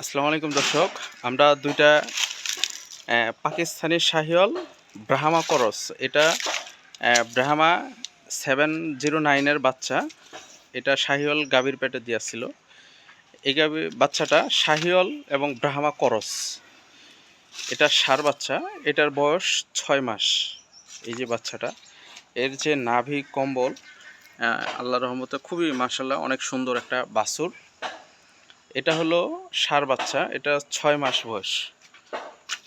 আসসালামু আলাইকুম দর্শক। আমরা দুইটা পাকিস্তানি শাহিওয়াল ব্রাহ্মা করস। এটা ব্রাহ্মা সেভেন জিরো নাইনের বাচ্চা। এটা শাহিওয়াল গাভীর পেটে দিয়েছিল। এই গাভী, বাচ্চাটা শাহিওয়াল এবং ব্রাহ্মা করস। এটা সার বাচ্চা। এটার বয়স ছয় মাস। এই যে বাচ্চাটা, এর যে নাভি কম্বল আল্লাহ রহমতে খুবই মাসাল্লাহ অনেক সুন্দর একটা বাছুর। এটা হলো সার বাচ্চা, এটা ছয় মাস বয়স।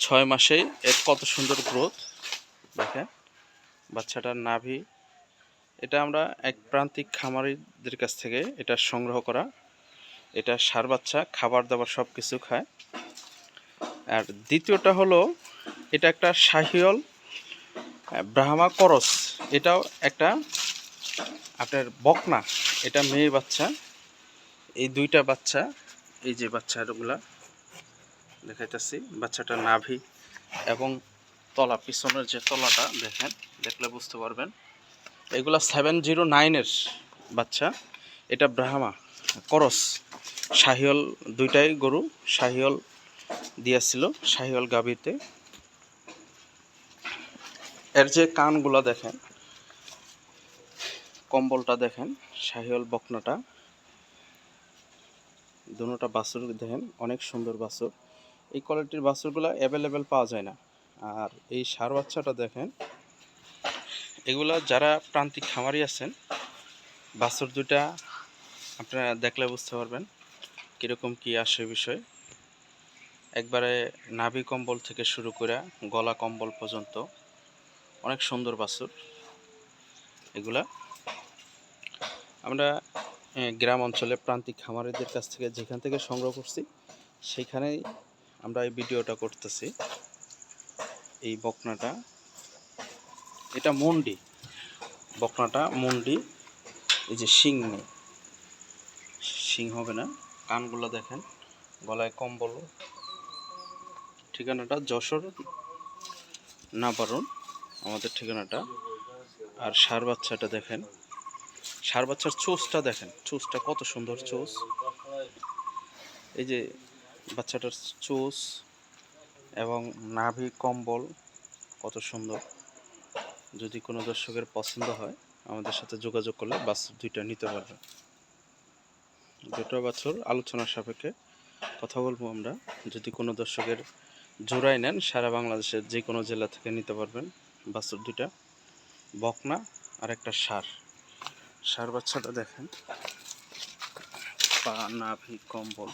ছয় মাসেই এর কত সুন্দর গ্রোথ। দেখেন, বাচ্চাটার নাভি। এটা আমরা এক প্রান্তিক খামারিদের কাছ থেকে এটা সংগ্রহ করা। এটা সার বাচ্চা, খাবার দাবার সব কিছু খায়। আর দ্বিতীয়টা হলো, এটা একটা শাহিয়ল ব্রাহ্মা করস। এটাও একটা আপনার বকনা, এটা মেয়ে বাচ্চা। এই দুইটা বাচ্চা, এই যে বাচ্চাগুলা, দেখাইতেছি, বাচ্চাটা নাভি এবং তলা, পিছনের যে তলাটা দেখেন, দেখলে বুঝতে পারবেন। এগুলা সেভেন জিরো নাইনের বাচ্চা, এটা ব্রাহ্মা, করস। শাহিওল দুইটাই গরু, শাহিওল দিয়েছিল, শাহিওল গাবিতে এর যে কানগুলা দেখেন কম্বলটা দেখেন শাহিওল বকনাটা। দুটোটা বাছুর দেখেন, অনেক সুন্দর বাছুর। এই কোয়ালিটির বাছুরগুলো অ্যাভেলেবেল পাওয়া যায় না। আর এই সার বাচ্চাটা দেখেন, এগুলা যারা প্রান্তিক খামারি আছেন, বাছুর দুটা আপনারা দেখলে বুঝতে পারবেন কীরকম কী আসে বিষয়। একবারে নাভি কম্বল থেকে শুরু করে গলা কম্বল পর্যন্ত অনেক সুন্দর বাছুর এগুলা। আমরা গ্রাম অঞ্চলে প্রান্তিক খামারিদের কাছ থেকে যেখান থেকে সংগ্রহ করছি, সেখানেই আমরা এই ভিডিওটা করতেছি। এই বকনাটা, এটা মন্ডি। বকনাটা মন্ডি, এই যে শিং নেই শিং হবে না, কানগুলো দেখেন, গলায় কম্বল। ঠিকানাটা যশোর না পারুন আমাদের ঠিকানাটা। আর সার বাচ্চাটা দেখেন সার বাচ্চার চোচটা দেখেন চোচটা কত সুন্দর চোচ এই যে বাচ্চাটার চোচ এবং নাভি কম্বল, কত সুন্দর। যদি কোনো দর্শকের পছন্দ হয়, আমাদের সাথে যোগাযোগ করলে বাস দুইটা নিতে পারবে। দুটো বছর আলোচনার সাপেক্ষে কথা বলব আমরা। যদি কোনো দর্শকের জোড়াই নেন, সারা বাংলাদেশের যে কোনো জেলা থেকে নিতে পারবেন বাছুর দুইটা। বকনা আর একটা সার। সার বাচ্চাটা দেখেন। পা নাভি কম্বল।